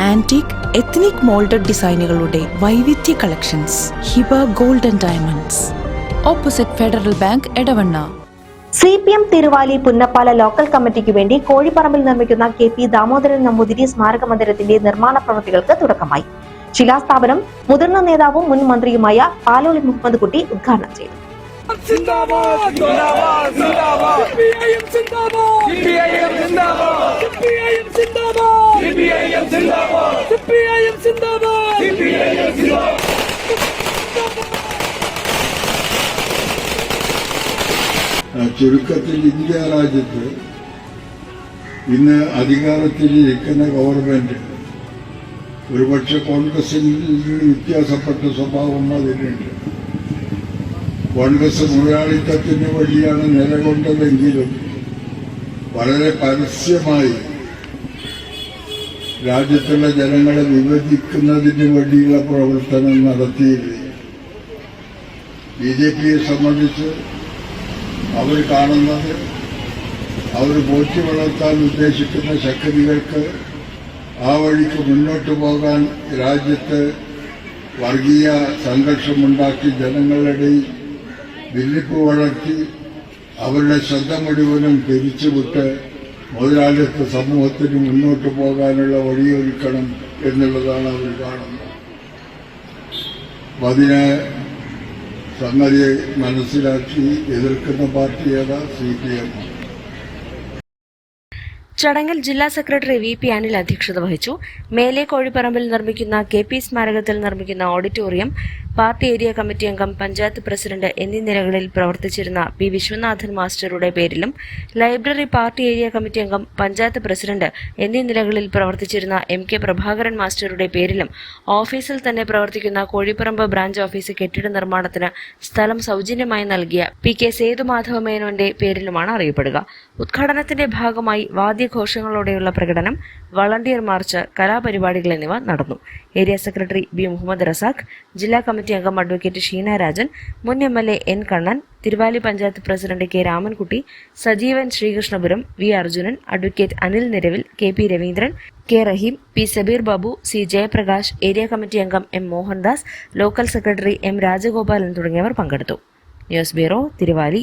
Antique ethnic moulded ഡിസൈനുകളുടെ വൈവിധ്യ collections Hiba golden diamonds opposite Federal Bank Edavanna. C P M Thiruvali Punnappala local committee വേണ്ടി കോഴിപ്പറമ്പിൽ നിർമ്മിക്കുന്ന K P Damodaran Namboothiri സ്മാരക മന്ദിരത്തിന്റെ നിർമ്മാണ പ്രവൃത്തികൾക്ക് തുടക്കമായി. ശിലാസ്ഥാപനം മുതിർന്ന നേതാവും മുൻ മന്ത്രിയുമായ പാലോളി മുഹമ്മദ് കുട്ടി ഉദ്ഘാടനം ചെയ്തു. സിന്ദാബാദ് സിന്ദാബാദ് സിന്ദാബാദ്. സിപിഐഎം സിന്ദാബാദ് സിപിഐഎം സിന്ദാബാദ് സിപിഐഎം സിന്ദാബാദ് സിപിഐഎം സിന്ദാബാദ് സിപിഐഎം സിന്ദാബാദ് ചുരുക്കത്തിൽ ഇന്ത്യ രാജ്യത്ത് ഇന്ന് അധികാരത്തിലിരിക്കുന്ന ഗവൺമെന്റ് ഒരുപക്ഷെ കോൺഗ്രസിൽ നിന്ന് വ്യത്യാസപ്പെട്ട സ്വഭാവം അതിനുണ്ട് കോൺഗ്രസ് മുതലാളിത്തത്തിന് വേണ്ടിയാണ് നിലകൊണ്ടതെങ്കിലും വളരെ പരസ്യമായി രാജ്യത്തുള്ള ജനങ്ങളെ വിഭജിക്കുന്നതിന് വേണ്ടിയുള്ള പ്രവർത്തനം നടത്തിയില്ലേ? ബി ജെ പിയെ സംബന്ധിച്ച് അവർ കാണുന്നത് അവർ ബോധ്യം വളർത്താൻ ഉദ്ദേശിക്കുന്ന ശക്തികൾക്ക് ആ വഴിക്ക് മുന്നോട്ട് പോകാൻ രാജ്യത്ത് വർഗീയ സംഘർഷമുണ്ടാക്കി ജനങ്ങളുടെ വില്ലിപ്പ് വളർത്തി അവരുടെ ശ്രദ്ധ മുഴുവനും തിരിച്ചുവിട്ട് മുതലാളിത്ത സമൂഹത്തിന് മുന്നോട്ട് പോകാനുള്ള വഴിയൊരുക്കണം എന്നുള്ളതാണ് അവർ കാണുന്നത്. അതിനെ സംഗതി മനസ്സിലാക്കി എതിർക്കുന്ന പാർട്ടി ഏതാ? C P M. ചടങ്ങിൽ ജില്ലാ സെക്രട്ടറി വി പി അനിൽ അധ്യക്ഷത വഹിച്ചു. മേലെ കോഴിപ്പറമ്പിൽ നിർമ്മിക്കുന്ന കെ പി സ്മാരകത്തിൽ നിർമ്മിക്കുന്ന ഓഡിറ്റോറിയം പാർട്ടി ഏരിയ കമ്മിറ്റി അംഗം പഞ്ചായത്ത് പ്രസിഡന്റ് എന്നീ നിലകളിൽ പ്രവർത്തിച്ചിരുന്ന പി വിശ്വനാഥൻ മാസ്റ്ററുടെ പേരിലും ലൈബ്രറി പാർട്ടി ഏരിയ കമ്മിറ്റി അംഗം പഞ്ചായത്ത് പ്രസിഡന്റ് എന്നീ നിലകളിൽ പ്രവർത്തിച്ചിരുന്ന എം കെ പ്രഭാകരൻ മാസ്റ്ററുടെ പേരിലും ഓഫീസിൽ തന്നെ പ്രവർത്തിക്കുന്ന കോഴിപ്പറമ്പ് ബ്രാഞ്ച് ഓഫീസ് കെട്ടിട നിർമ്മാണത്തിന് സ്ഥലം സൗജന്യമായി നൽകിയ പി കെ സേതുമാധവ മേനോന്റെ പേരിലുമാണ് അറിയപ്പെടുക. ഉദ്ഘാടനത്തിന്റെ ഭാഗമായി വാദ്യഘോഷങ്ങളോടെയുള്ള പ്രകടനം വളണ്ടിയർ മാർച്ച് കലാപരിപാടികൾ എന്നിവ നടന്നു. Area secretary B Muhammad Razak ജില്ലാ കമ്മിറ്റി അംഗം അഡ്വക്കേറ്റ് ഷീന രാജൻ മുൻ M L A N Kannan Thiruvali panchayat president K Ramankutty Sajeevan Sreekrishnapuram V Arjunan advocate Anil Niravil K P Raveendran K Rahim P Sabeer Babu C Jayaprakash area committee അംഗം M Mohandas local secretary M Rajagopalan തുടങ്ങിയവർ പങ്കെടുത്തു. News bureau Thiruvali.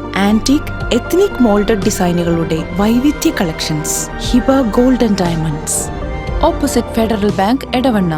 Antique ethnic moulded ഡിസൈനുകളുടെ വൈവിധ്യ collections Hiba golden diamonds opposite Federal Bank Edavanna